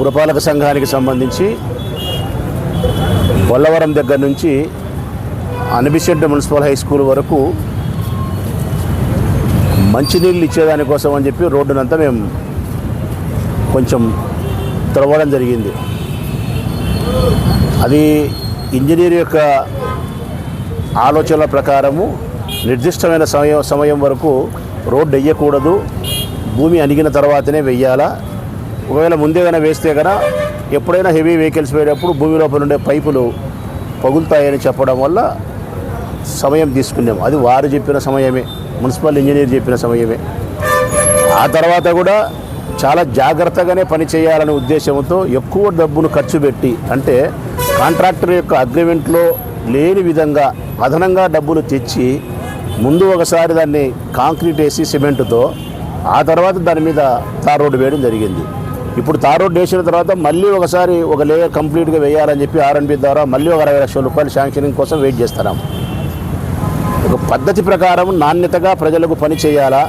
పురపాలక సంఘానికి సంబంధించి కొల్లవరం దగ్గర నుంచి అనిబిషెడ్ మున్సిపల్ హై స్కూల్ వరకు మంచినీళ్ళు ఇచ్చేదానికోసం అని చెప్పి రోడ్డునంతా మేము కొంచెం త్రవ్వడం జరిగింది. అది ఇంజనీర్ యొక్క ఆలోచనల ప్రకారము నిర్దిష్టమైన సమయం సమయం వరకు రోడ్డు వేయకూడదు భూమి అణిగిన తర్వాతనే వెయ్యాలా ఒకవేళ ముందే వేస్తే కనుక ఎప్పుడైనా హెవీ వెహికల్స్ పోయేటప్పుడు భూమి లోపల ఉండే పైపులు పగులుతాయని చెప్పడం వల్ల సమయం తీసుకున్నాం అది వారు చెప్పిన సమయమే. మున్సిపల్ ఇంజనీర్ చెప్పిన సమయమే. ఆ తర్వాత కూడా చాలా జాగ్రత్తగానే పని చేయాలనే ఉద్దేశంతో ఎక్కువ డబ్బును ఖర్చు పెట్టి అంటే కాంట్రాక్టర్ యొక్క అగ్రిమెంట్లో లేని విధంగా అదనంగా డబ్బులు తెచ్చి ముందు ఒకసారి దాన్ని కాంక్రీట్ వేసి సిమెంట్తో ఆ తర్వాత దాని మీద తార్ రోడ్డు వేయడం జరిగింది. ఇప్పుడు తార్ రోడ్ వేసిన తర్వాత మళ్ళీ ఒకసారి ఒక లేయర్ కంప్లీట్గా వేయాలని చెప్పి ఆర్ఎన్బి ద్వారా మళ్ళీ ఒక అరవై లక్షల రూపాయలు శాంక్షనింగ్ కోసం వెయిట్ చేస్తున్నాం. ఒక పద్ధతి ప్రకారం నాణ్యతగా ప్రజలకు పని చేయాలా?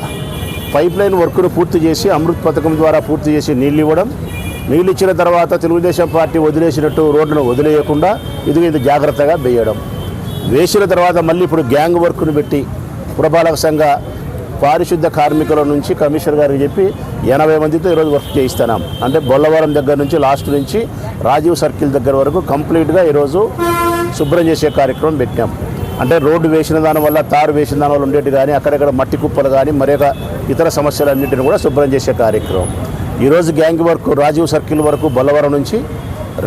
పైప్ లైన్ వర్క్ను పూర్తి చేసి అమృత్ పథకం ద్వారా పూర్తి చేసి నీళ్ళు ఇవ్వడం నీళ్ళు ఇచ్చిన తర్వాత తెలుగుదేశం పార్టీ వదిలేసినట్టు రోడ్డును వదిలేయకుండా ఇది ఇది జాగ్రత్తగా వేయడం. వేసిన తర్వాత మళ్ళీ ఇప్పుడు గ్యాంగ్ వర్క్ను పెట్టి పురపాలక సంఘ పారిశుద్ధ కార్మికుల నుంచి కమిషనర్ గారికి చెప్పి ఎనభై మందితో ఈరోజు వర్క్ చేయిస్తున్నాం. అంటే బొల్లవరం దగ్గర నుంచి లాస్ట్ నుంచి రాజీవ్ సర్కిల్ దగ్గర వరకు కంప్లీట్గా ఈరోజు శుభ్రం చేసే కార్యక్రమం పెట్టాం. అంటే రోడ్డు వేసిన దానివల్ల తారు వేసిన దానివల్ల ఉండేటి కానీ అక్కడక్కడ మట్టి కుప్పలు కానీ మరొక ఇతర సమస్యలన్నింటిని కూడా శుభ్రం చేసే కార్యక్రమం. ఈరోజు గ్యాంగ్ వర్క్ రాజీవ్ సర్కిల్ వరకు బొల్లవరం నుంచి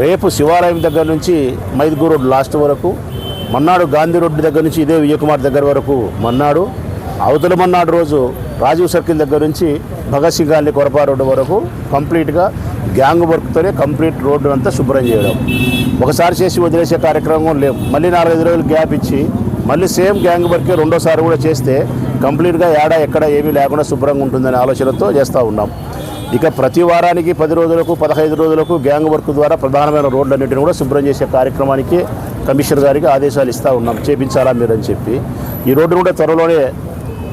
రేపు శివాలయం దగ్గర నుంచి మైదుగూరు రోడ్ లాస్ట్ వరకు మన్నాడు గాంధీ రోడ్డు దగ్గర నుంచి ఇదే విజయకుమార్ దగ్గర వరకు మన్నాడు అవతలమన్నాడు రోజు రాజీవ్ సర్కిల్ దగ్గర నుంచి భగత్ సింగ్ గాంధీ కొరపా రోడ్డు వరకు కంప్లీట్గా గ్యాంగ్ వర్క్తోనే కంప్లీట్ రోడ్డు అంతా శుభ్రం చేయడం. ఒకసారి చేసి వదిలేసే కార్యక్రమం లేవు. మళ్ళీ నాలుగైదు రోజులు గ్యాప్ ఇచ్చి మళ్ళీ సేమ్ గ్యాంగ్ వర్కే రెండోసారి కూడా చేస్తే కంప్లీట్గా ఏడా ఎక్కడ ఏమీ లేకుండా శుభ్రంగా ఉంటుందనే ఆలోచనతో చేస్తూ ఉన్నాం. ఇక ప్రతి వారానికి పది రోజులకు పదహైదు రోజులకు గ్యాంగ్ వర్క్ ద్వారా ప్రధానమైన రోడ్లన్నింటిని కూడా శుభ్రం చేసే కార్యక్రమానికి కమిషనర్ గారికి ఆదేశాలు ఇస్తూ ఉన్నాం. చేపించాలా మీరని చెప్పి. ఈ రోడ్డు కూడా త్వరలోనే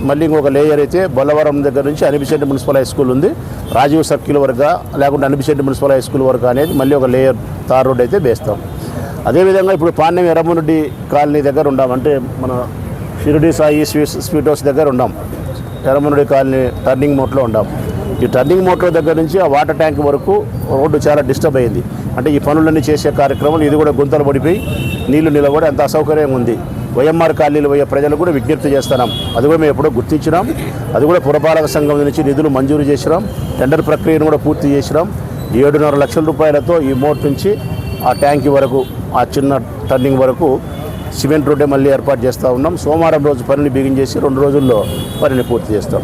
మళ్ళీ ఇంకొక లేయర్ అయితే బొల్లవరం దగ్గర నుంచి అనిపిశెట్టి మున్సిపల్ హై స్కూల్ ఉంది. రాజీవ్ సర్కిల్ వరకు లేకుంటే అనిపిశెట్టి మున్సిపల్ హై స్కూల్ వరకు అనేది మళ్ళీ ఒక లేయర్ తార్ రోడ్ అయితే వేస్తాం. అదేవిధంగా ఇప్పుడు పాండ్యం ఎర్రమునుడి కాలనీ దగ్గర ఉన్నాం అంటే మన Shirdi Sai sweet sweet house దగ్గర ఉన్నాం ఎర్రమునుడి కాలనీ టర్నింగ్ మోట్లో ఉన్నాం ఈ టర్నింగ్ మోటార్ దగ్గర నుంచి ఆ వాటర్ ట్యాంక్ వరకు రోడ్డు చాలా డిస్టర్బ్ అయింది. అంటే ఈ పనులన్నీ చేసే కార్యక్రమం ఇది కూడా గుంతలు పడిపోయి నీళ్ళు నిలబడి అంత అసౌకర్యంగా ఉంది. వైఎంఆర్ కాలనీలు పోయే ప్రజలు కూడా విజ్ఞప్తి చేస్తున్నాం. అది కూడా మేము ఎప్పుడో గుర్తించినాం. అది కూడా పురపాలక సంఘం నుంచి నిధులు మంజూరు చేసినాం. టెండర్ ప్రక్రియను కూడా పూర్తి చేసినాం. ఏడున్నర లక్షల రూపాయలతో ఈ మోట్ నుంచి ఆ ట్యాంక్ వరకు ఆ చిన్న టర్నింగ్ వరకు సిమెంట్ రోడ్డే మళ్ళీ ఏర్పాటు చేస్తూ ఉన్నాం. సోమవారం రోజు పనిని బిగించేసి రెండు రోజుల్లో పనిని పూర్తి చేస్తాం.